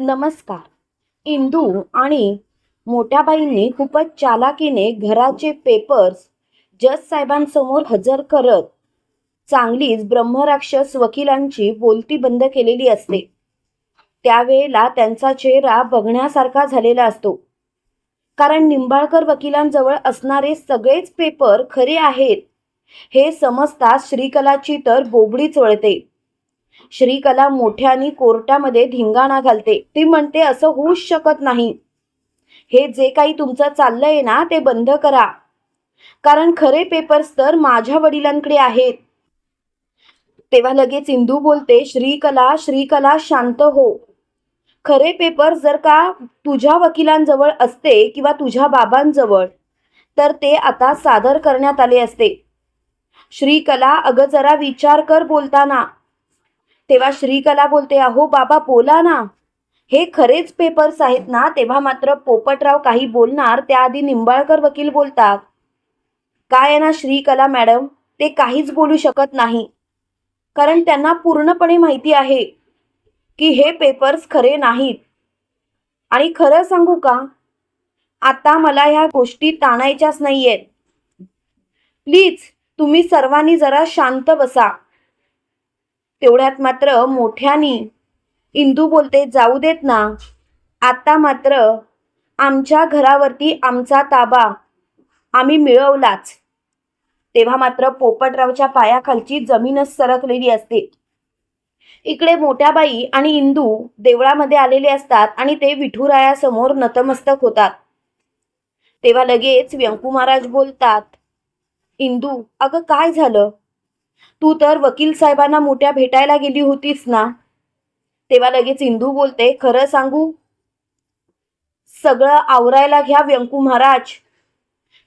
नमस्कार. इंदू आणि मोठ्या बाईंनी खूपच चालाकीने घराचे पेपर्स जज साहेबांसमोर हजर करत चांगलीच ब्रह्मराक्षस वकिलांची बोलती बंद केलेली असते. त्यावेळेला त्यांचा चेहरा बघण्यासारखा झालेला असतो. कारण निंबाळकर वकिलांजवळ असणारे सगळेच पेपर खरे आहेत. हे समजता श्रीकलाची तर बोबडीच वळते श्रीकला मोठ्यानी कोर्टामध्ये धिंगाणा घालते. ती म्हणते असं होऊच शकत नाही. हे जे काही तुमचं चाललंय ना ते बंद करा. कारण खरे पेपर्स तर माझ्या वडिलांकडे आहेत. तेव्हा लगेच इंदू बोलते श्रीकला श्रीकला शांत हो. खरे पेपर जर का तुझ्या वकिलांजवळ असते किंवा तुझ्या बाबांजवळ तर ते आता सादर करण्यात आले असते. श्रीकला अगं जरा विचार कर बोलताना. तेव्हा श्रीकला बोलते अहो बाबा बोला ना. हे खरेच पेपर्स आहेत ना तेव्हा मात्र पोपटराव काही बोलणार त्याआधी निंबाळकर वकील बोलतात. काय आहे ना श्रीकला मॅडम ते काहीच बोलू शकत नाही. कारण त्यांना पूर्णपणे माहिती आहे की हे पेपर्स खरे नाहीत. आणि खरं सांगू का? आता मला ह्या गोष्टी ताणायच्याच नाही आहेत प्लीज तुम्ही सर्वांनी जरा शांत बसा. तेवढ्यात मात्र मोठ्यानी इंदू बोलते जाऊ देत ना. आता मात्र आमच्या घरावरती आमचा ताबा आम्ही मिळवलाच. तेव्हा मात्र पोपटरावच्या पायाखालची जमीनच सरकलेली असते. इकडे मोठ्या बाई आणि इंदू देवळामध्ये आलेले असतात आणि ते विठुरायासमोर नतमस्तक होतात. तेव्हा लगेच व्यंकू महाराज बोलतात इंदू अगं काय झालं? तू तर वकील साहेबांना मोठ्या भेटायला गेली होतीस ना? तेव्हा लगेच इंदू बोलते खरं सांगू? सगळं आवरायला घ्या व्यंकू महाराज.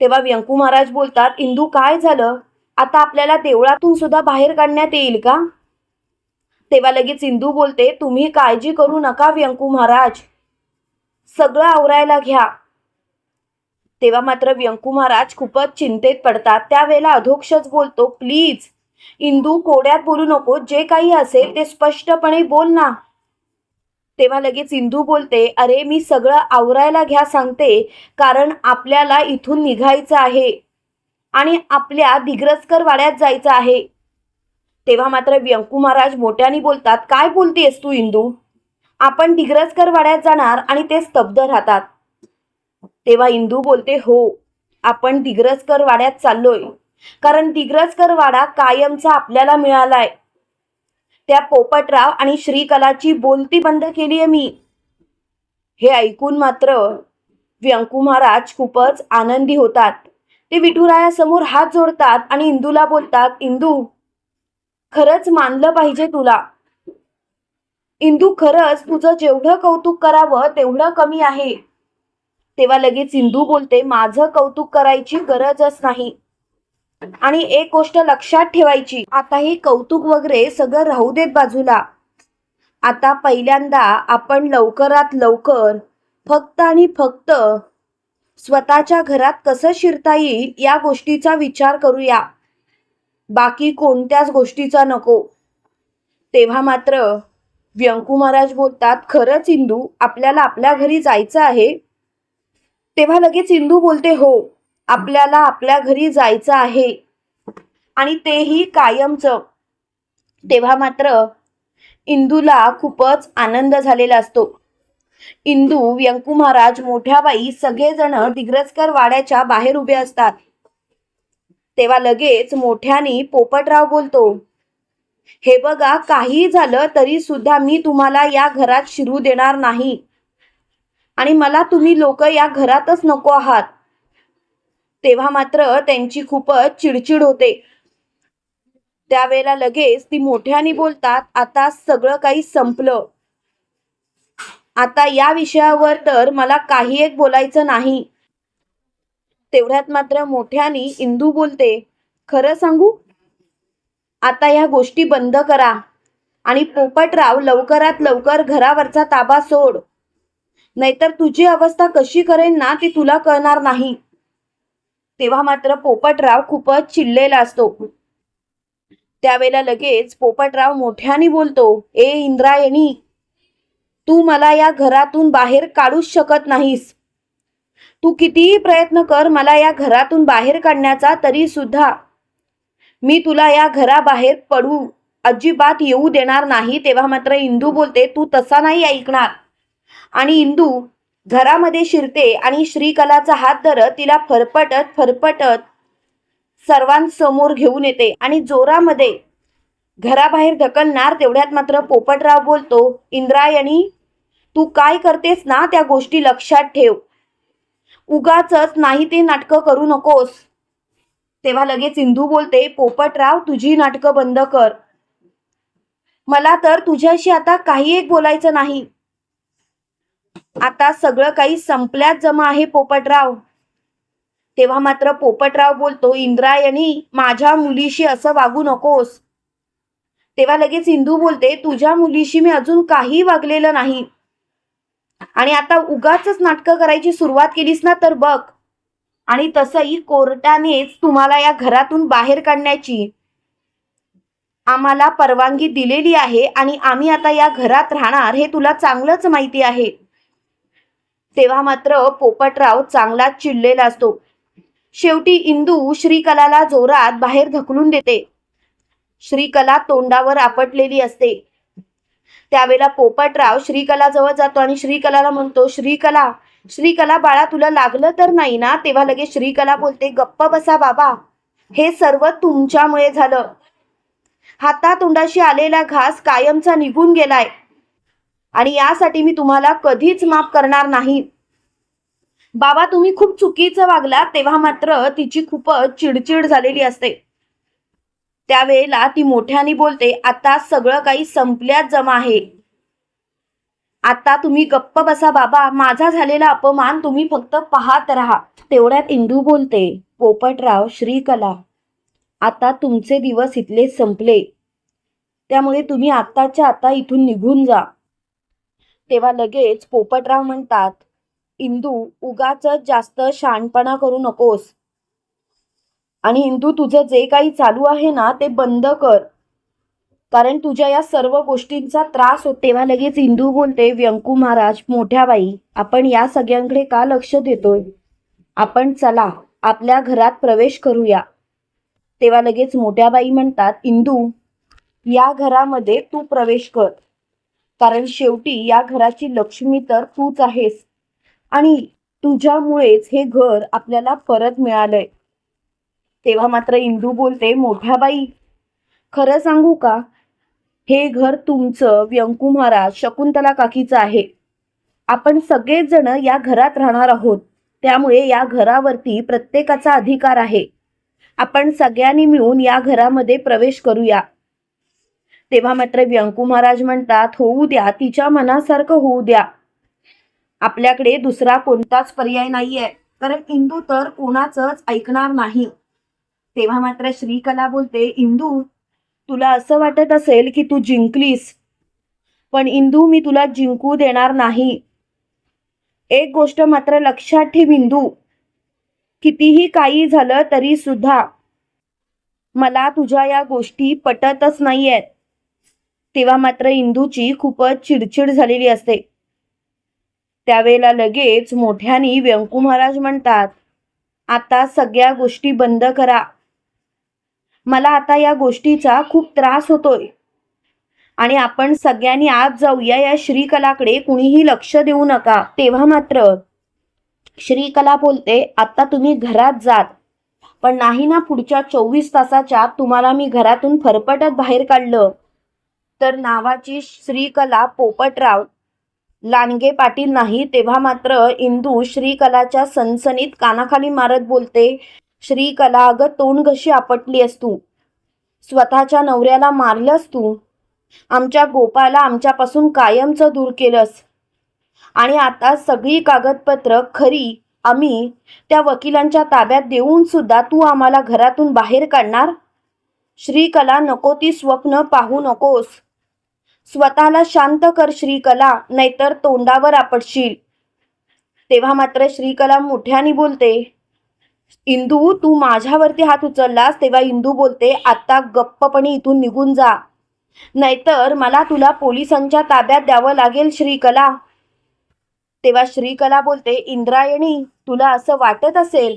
तेव्हा व्यंकू महाराज बोलतात इंदू काय झालं? आता आपल्याला देवळातून सुद्धा बाहेर काढण्यात येईल का? तेव्हा लगेच इंदू बोलते तुम्ही काळजी करू नका व्यंकू महाराज. सगळं आवरायला घ्या. तेव्हा मात्र व्यंकू महाराज खूपच चिंतेत पडतात. त्यावेळेला अधोक्षच बोलतो प्लीज इंदू कोड्यात बोलू नको जे काही असेल ते स्पष्टपणे बोल ना. तेव्हा लगेच इंदू बोलते अरे मी सगळं आवरायला घ्या सांगते कारण आपल्याला इथून निघायचं आहे आणि आपल्या दिग्रजकर वाड्यात जायचं आहे. तेव्हा मात्र व्यंकू महाराज मोठ्याने बोलतात काय बोलतेस तू इंदू? आपण दिग्रजकर वाड्यात जाणार आणि ते स्तब्ध राहतात. तेव्हा इंदू बोलते हो आपण दिग्रजकर वाड्यात चाललोय. कारण दिग्रजकर वाडा कायमचा आपल्याला मिळालाय. त्या पोपटराव आणि श्रीकलाची बोलती बंद केली आहे मी. हे ऐकून मात्र व्यंकू महाराज खूपच आनंदी होतात. ते विठुरायासमोर हात जोडतात आणि इंदूला बोलतात इंदू खरंच मानलं पाहिजे तुला. इंदू खरंच तुझं जेवढं कौतुक करावं तेवढं कमी आहे. तेव्हा लगेच इंदू बोलते माझं कौतुक करायची गरजच नाही. आणि एक गोष्ट लक्षात ठेवायची आता हे कौतुक वगैरे सगळं राहू देत बाजूला. आता पहिल्यांदा आपण लवकरात लवकर फक्त आणि फक्त स्वतःच्या घरात कसं शिरता येईल या गोष्टीचा विचार करूया. बाकी कोणत्याच गोष्टीचा नको. तेव्हा मात्र व्यंकू महाराज बोलतात खरंच इंदू आपल्याला आपल्या घरी जायचं आहे. तेव्हा लगेच इंदू बोलते हो. आपल्याला आपल्या घरी जायचं आहे. आणि तेही कायमचं. तेव्हा मात्र इंदूला खूपच आनंद झालेला असतो. इंदू व्यंकू महाराज मोठ्या बाई सगळेजण दिग्रजकर वाड्याच्या बाहेर उभे असतात. तेव्हा लगेच मोठ्यानी पोपटराव बोलतो हे बघा काही झालं तरी सुद्धा मी तुम्हाला या घरात शिरू देणार नाही. आणि मला तुम्ही लोक या घरातच नको आहात. तेव्हा मात्र त्यांची खूपच चिडचिड होते. त्यावेळेला लगेच ती मोठ्याने बोलतात आता सगळं काही संपलं. आता या विषयावर तर मला काही एक बोलायचं नाही. तेवढ्यात मात्र मोठ्याने इंदू बोलते खरं सांगू? आता या गोष्टी बंद करा आणि पोपटराव लवकरात लवकर घरावरचा ताबा सोड. नाहीतर तुझी अवस्था कशी करेन ना ती तुला कळणार नाही. तेव्हा मात्र पोपटराव खूपच चिडलेला असतो. त्यावेळेला लगेच पोपटराव मोठ्याने बोलतो ए इंद्रायणी तू मला या घरातून बाहेर काढूच शकत नाहीस. तू कितीही प्रयत्न कर मला या घरातून बाहेर काढण्याचा तरी सुद्धा. मी तुला या घराबाहेर पडू अजिबात येऊ देणार नाही. तेव्हा मात्र इंदू बोलते तू तसा नाही ऐकणार. आणि इंदू घरामध्ये शिरते आणि श्रीकलाचा हात धरत तिला फरफटत फरफटत सर्वांसमोर घेऊन येते आणि जोरामध्ये घराबाहेर ढकलणार तेवढ्यात मात्र पोपटराव बोलतो इंद्रायणी तू काय करतेस ना त्या गोष्टी लक्षात ठेव. उगाच नाही ते नाटकं करू नकोस. तेव्हा लगेच इंदू बोलते पोपटराव तुझी नाटकं बंद कर. मला तर तुझ्याशी आता काही एक बोलायचं नाही. आता सगळं काही संपल्यात जमा आहे पोपटराव. तेव्हा मात्र पोपटराव बोलतो इंद्रायणी माझ्या मुलीशी असं वागू नकोस. तेव्हा लगेच इंदू बोलते तुझ्या मुलीशी मी अजून काही वागलेलं नाही. आणि आता उगाच नाटकं करायची सुरुवात केलीस ना तर बघ. आणि तसंही कोर्टानेच तुम्हाला या घरातून बाहेर काढण्याची आम्हाला परवानगी दिलेली आहे आणि आम्ही आता या घरात राहणार हे तुला चांगलंच माहिती आहे. तेव्हा मात्र पोपटराव चांगलाच चिडलेला असतो. शेवटी इंदू श्रीकलाला जोरात बाहेर ढकलून देते. श्रीकला तोंडावर आपटलेली असते. त्यावेळेला पोपटराव श्रीकला जवळ जातो आणि श्रीकलाला म्हणतो श्रीकला श्रीकला बाळा तुला लागलं तर नाही ना? तेव्हा लगेच श्रीकला बोलते गप्प बसा बाबा. हे सर्व तुमच्यामुळे झालं. हातातोंडाशी आलेला घास कायमचा निघून गेलाय. आणि यासाठी मी तुम्हाला कधीच माफ करणार नाही. बाबा तुम्ही खूप चुकीचं वागला तेव्हा मात्र तिची खूपच चिडचिड झालेली असते. त्यावेळेला ती मोठ्याने बोलते आता सगळं काही संपल्यात जमा आहे. आता तुम्ही गप्प बसा बाबा माझा झालेला अपमान तुम्ही फक्त पाहत राहा. तेवढ्यात इंदू बोलते पोपटराव श्रीकला आता तुमचे दिवस इथले संपले. त्यामुळे तुम्ही आत्ताच्या आता इथून निघून जा. तेव्हा लगेच पोपटराव म्हणतात इंदू उगाच जास्त शहाणपणा करू नकोस. आणि इंदू तुझं जे काही चालू आहे ना ते बंद कर. कारण तुझ्या या सर्व गोष्टींचा त्रास होत तेव्हा लगेच इंदू बोलते व्यंकू महाराज मोठ्या बाई आपण या सगळ्यांकडे का लक्ष देतोय? आपण चला आपल्या घरात प्रवेश करूया. तेव्हा लगेच मोठ्या बाई म्हणतात इंदू या घरामध्ये तू प्रवेश कर. कारण शेवटी या घराची लक्ष्मी तर तूच आहेस. आणि तुझ्यामुळेच हे घर आपल्याला परत मिळालंय. तेव्हा मात्र इंदू बोलते मोठ्या बाई खरं सांगू का? हे घर तुमचं व्यंकू महाराज शकुंतला काकीचं आहे. आपण सगळेच जण या घरात राहणार आहोत. त्यामुळे या घरावरती प्रत्येकाचा अधिकार आहे. आपण सगळ्यांनी मिळून या घरामध्ये प्रवेश करूया. तेव्हा मात्र व्यंकू महाराज म्हणतात होऊ द्या तिच्या मनासारखं होऊ द्या. आपल्याकडे दुसरा कोणताच पर्याय नाहीये. कारण इंदू तर कोणाचंच ऐकणार नाही. तेव्हा मात्र श्रीकला बोलते इंदू तुला असं वाटत असेल की तू जिंकलीस पण इंदू मी तुला जिंकू देणार नाही. एक गोष्ट मात्र लक्षात ठेव इंदू. कितीही काही झालं तरी सुद्धा मला तुझ्या या गोष्टी पटतच नाहीयेत. तेव्हा मात्र इंदूची खूपच चिडचिड झालेली असते. त्यावेळेला लगेच मोठ्यानी व्यंकू महाराज म्हणतात आता सगळ्या गोष्टी बंद करा. मला आता या गोष्टीचा खूप त्रास होतोय. आणि आपण सगळ्यांनी आज जाऊया या श्रीकलाकडे कुणीही लक्ष देऊ नका. तेव्हा मात्र श्रीकला बोलते आता तुम्ही घरात जात. पण नाही ना पुढच्या चोवीस तासाच्या तुम्हाला मी घरातून फरफटत बाहेर काढलं. तर नावाची श्रीकला पोपटराव लांडगे पाटील नाही. तेव्हा मात्र इंदू श्रीकलाच्या सनसनीत कानाखाली मारत बोलते श्रीकला अगं तोंड कशी आपटली असतू तू? स्वतःच्या नवऱ्याला मारलंस तू? आमच्या गोपाला आमच्यापासून कायमचं दूर केलंस. आणि आता सगळी कागदपत्र खरी आम्ही त्या वकिलांच्या ताब्यात देऊन सुद्धा तू आम्हाला घरातून बाहेर काढणार? श्रीकला नको ती स्वप्न पाहू नकोस. स्वतःला शांत कर श्रीकला नाहीतर तोंडावर आपटशील. तेव्हा मात्र श्रीकला मोठ्याने बोलते इंदू तू माझ्यावरती हात उचललास तेव्हा इंदू बोलते आता गप्पपणे इथून निघून जा. नाहीतर मला तुला पोलिसांच्या ताब्यात द्यावं लागेल श्रीकला. तेव्हा श्रीकला बोलते इंद्रायणी तुला असं वाटत असेल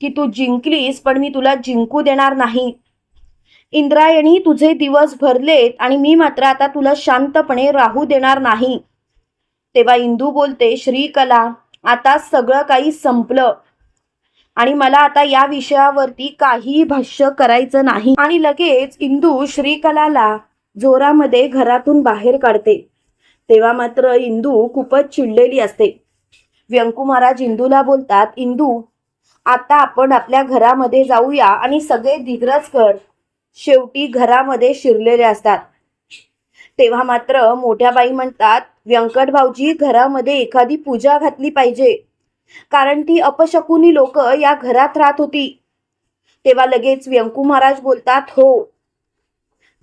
की तू जिंकलीस पण मी तुला जिंकू देणार नाही. इंद्रायणी तुझे दिवस भरलेत आणि मी मात्र आता तुला शांतपणे राहू देणार नाही. तेव्हा इंदू बोलते श्रीकला आता सगळं काही संपलं आणि मला आता या विषयावरती काही भाष्य करायचं नाही. आणि लगेच इंदू श्रीकलाला जोरामध्ये घरातून बाहेर काढते. तेव्हा मात्र इंदू खूपच चिडलेली असते. व्यंकू महाराज इंदूला बोलतात इंदू आता आपण आपल्या घरामध्ये जाऊया आणि सगळे दिग्रजकर शेवटी घरामध्ये शिरलेले असतात. तेव्हा मात्र मोठ्या बाई म्हणतात व्यंकट भाऊजी घरामध्ये एखादी पूजा घातली पाहिजे. कारण ती अपशकुनी लोक या घरात राहत होती. तेव्हा लगेच व्यंकू महाराज बोलतात हो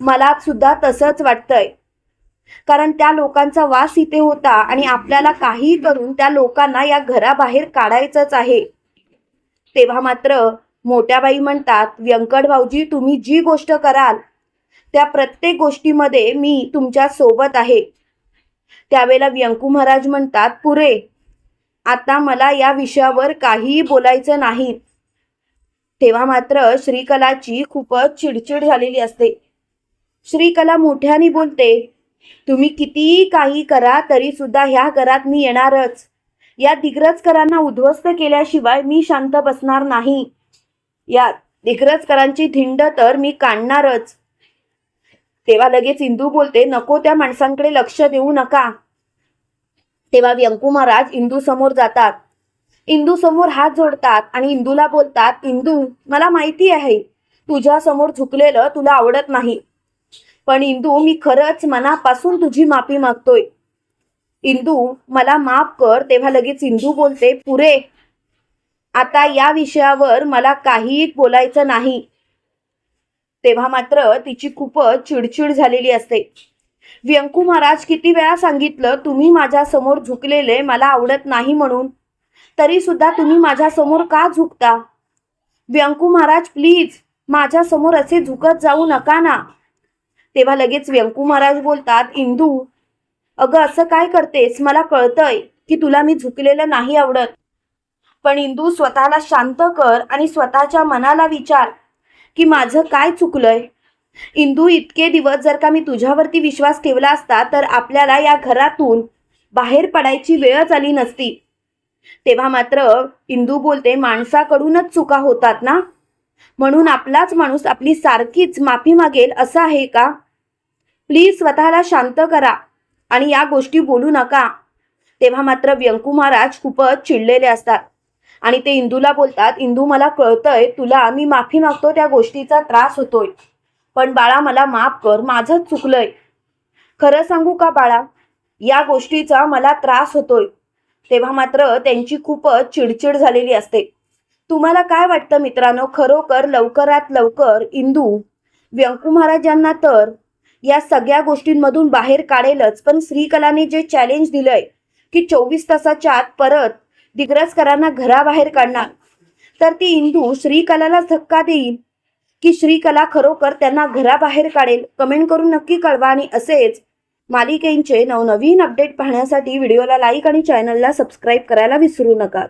मला सुद्धा तसंच वाटतंय. कारण त्या लोकांचा वास इथे होता आणि आपल्याला काही करून त्या लोकांना या घराबाहेर काढायचंच आहे. तेव्हा मात्र मोठ्याबाई म्हणतात व्यंकट भाऊजी तुम्ही जी गोष्ट कराल त्या प्रत्येक गोष्टीमध्ये मी तुमच्यासोबत आहे. त्यावेळेला व्यंकू महाराज म्हणतात पुरे आता मला या विषयावर काहीही बोलायचं नाही. तेव्हा मात्र श्रीकलाची खूपच चिडचिड झालेली असते. श्रीकला मोठ्याने बोलते तुम्ही कितीही काही करा तरी सुद्धा ह्या घरात मी येणारच. या दिग्रजकरांना उद्ध्वस्त केल्याशिवाय मी शांत बसणार नाही. या दिग्रजकरांची धिंड तर मी काढणारच. तेव्हा लगेच इंदू बोलते नको त्या माणसांकडे लक्ष देऊ नका. तेव्हा व्यंकू महाराज इंदू समोर जातात. इंदू समोर हात जोडतात आणि इंदूला बोलतात इंदू मला माहिती आहे तुझ्या समोर झुकलेलं तुला आवडत नाही. पण इंदू मी खरंच मनापासून तुझी माफी मागतोय. इंदू मला माफ कर. तेव्हा लगेच इंदू बोलते पुरे आता या विषयावर मला काहीही बोलायचं नाही. तेव्हा मात्र तिची खूपच चिडचिड झालेली असते. व्यंकू महाराज किती वेळा सांगितलं तुम्ही माझ्यासमोर झुकलेले मला आवडत नाही म्हणून. तरी सुद्धा तुम्ही माझ्यासमोर का झुकता? व्यंकू महाराज प्लीज माझ्यासमोर असे झुकत जाऊ नका ना. तेव्हा लगेच व्यंकू महाराज बोलतात इंदू अगं असं काय करतेस? मला कळतंय की तुला मी झुकलेलं नाही आवडत. पण इंदू स्वतःला शांत कर आणि स्वतःच्या मनाला विचार की माझं काय चुकलंय. इंदू इतके दिवस जर का मी तुझ्यावरती विश्वास ठेवला असता तर आपल्याला या घरातून बाहेर पडायची वेळच आली नसती. तेव्हा मात्र इंदू बोलते माणसाकडूनच चुका होतात ना? म्हणून आपलाच माणूस आपली सारखीच माफी मागेल असं आहे का? प्लीज स्वतःला शांत करा आणि या गोष्टी बोलू नका. तेव्हा मात्र व्यंकू महाराज खूपच चिडलेले असतात. आणि ते इंदूला बोलतात इंदू मला कळतंय तुला मी माफी मागतो त्या गोष्टीचा त्रास होतोय. पण बाळा मला माफ कर माझंच चुकलंय. खरं सांगू का बाळा? या गोष्टीचा मला त्रास होतोय. तेव्हा मात्र त्यांची खूपच चिडचिड झालेली असते. तुम्हाला काय वाटतं मित्रांनो? खरोखर लवकरात लवकर इंदू व्यंकू महाराजांना तर या सगळ्या गोष्टींमधून बाहेर काढेलच पण श्रीकलाने जे चॅलेंज दिलंय की चोवीस तासाच्या आत परत दिग्रजकरांना घराबाहेर काढणार. तर ती इंदू श्रीकलाला धक्का देईल की श्रीकला खरोखर त्यांना घराबाहेर काढेल. कमेंट करून नक्की कळवा आणि असेच मालिकेंचे नवनवीन अपडेट पाहण्यासाठी व्हिडिओला लाईक आणि चॅनलला सबस्क्राईब करायला विसरू नका.